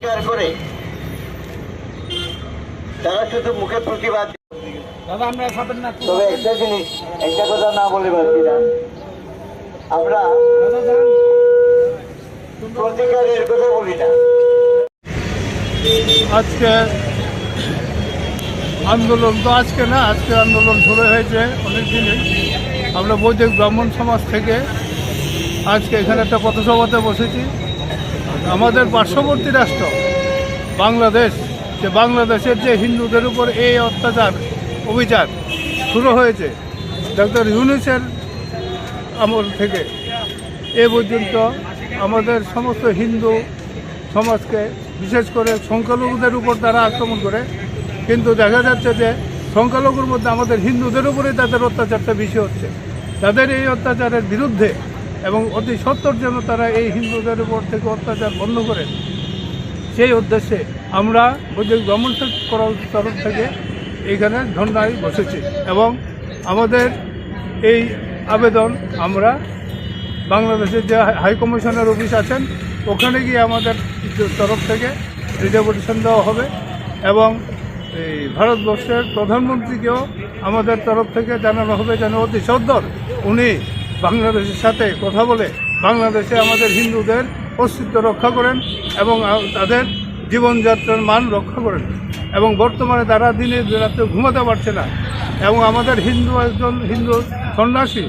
করে তারা শুধু মুখে প্রতিবাদ তবে একটা জিনিস একটা কথা না বলে পারছি না। আমরা প্রতিকারের কথা বলি না। আজকে আন্দোলন তো আজকে না আজকে আন্দোলন শুরু হয়েছে অনেক দিনই আমরা বৈদিক ব্রাহ্মণ সমাজ থেকে আজকে এখানে একটা পথসভাতে বসেছি। আমাদের পার্শ্ববর্তী রাষ্ট্র, বাংলাদেশ, যে বাংলাদেশের যে হিন্দুদের উপর এই অত্যাচার অভিযান শুরু হয়েছে ডক্টর ইউনুসের আমল থেকে। এ পর্যন্ত আমাদের সমস্ত হিন্দু সমাজকে, বিশেষ করে সংখ্যালঘুদের উপর তারা আক্রমণ করে, কিন্তু দেখা যাচ্ছে যে সংখ্যালঘুর মধ্যে আমাদের হিন্দুদের উপরেই তাদের অত্যাচারটা বেশি হচ্ছে। তাদের এই অত্যাচারের বিরুদ্ধে এবং অতি সত্তর জন্য তারা এই হিন্দুদের উপর থেকে অত্যাচার বন্ধ করেন সেই উদ্দেশ্যে আমরা বৈদিক ব্রাহ্মণ করার তরফ থেকে এখানে ধর্নায় বসেছি এবং আমাদের এই আবেদন আমরা বাংলাদেশের যে হাই কমিশনের অফিস আছেন, ওখানে গিয়ে আমাদের তরফ থেকে রিজার্ভেশন দেওয়া হবে এবং এই ভারতবর্ষের প্রধানমন্ত্রীকেও আমাদের তরফ থেকে জানানো হবে যেন অতি সত্তর উনি বাংলাদেশের সাথে কথা বলে বাংলাদেশে আমাদের হিন্দুদের অস্তিত্ব রক্ষা করেন এবং তাদের জীবনযাত্রার মান রক্ষা করেন। এবং বর্তমানে তারা দিনে রাত্রে ঘুমাতে পারছে না। এবং আমাদের হিন্দু একজন হিন্দু সন্ন্যাসী,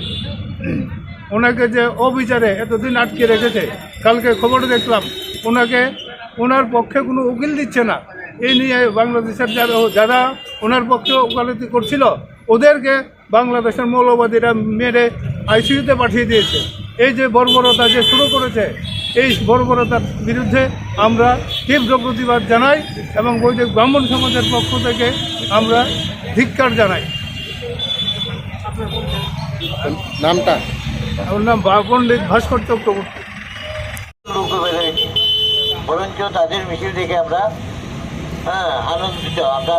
ওনাকে যে অবিচারে এতদিন আটকে রেখেছে, কালকে খবর দেখলাম, ওনাকে ওনার পক্ষে কোনো উকিল দিচ্ছে না। এই নিয়ে বাংলাদেশের যারা যারা ওনার পক্ষে ওকালতি করছিল, ওদেরকে বাংলাদেশের মৌলবাদীরা মেরে আইসিইউতে পাঠিয়ে দিয়েছে। এই যে বর্বরতা যে শুরু করেছে এই বর্বরতার বিরুদ্ধে আমরা তীব্র প্রতিবাদ জানাই এবং বৈদিক ব্রাহ্মণ সমাজের পক্ষ থেকে আমরা ধিক্কার জানাই। নামটা? ওর নাম পণ্ডিত ভাস্কর চক্রবর্তী। বরঞ্চ তাদের মিছিল দেখে আমরা হ্যাঁ আনন্দিত। আমরা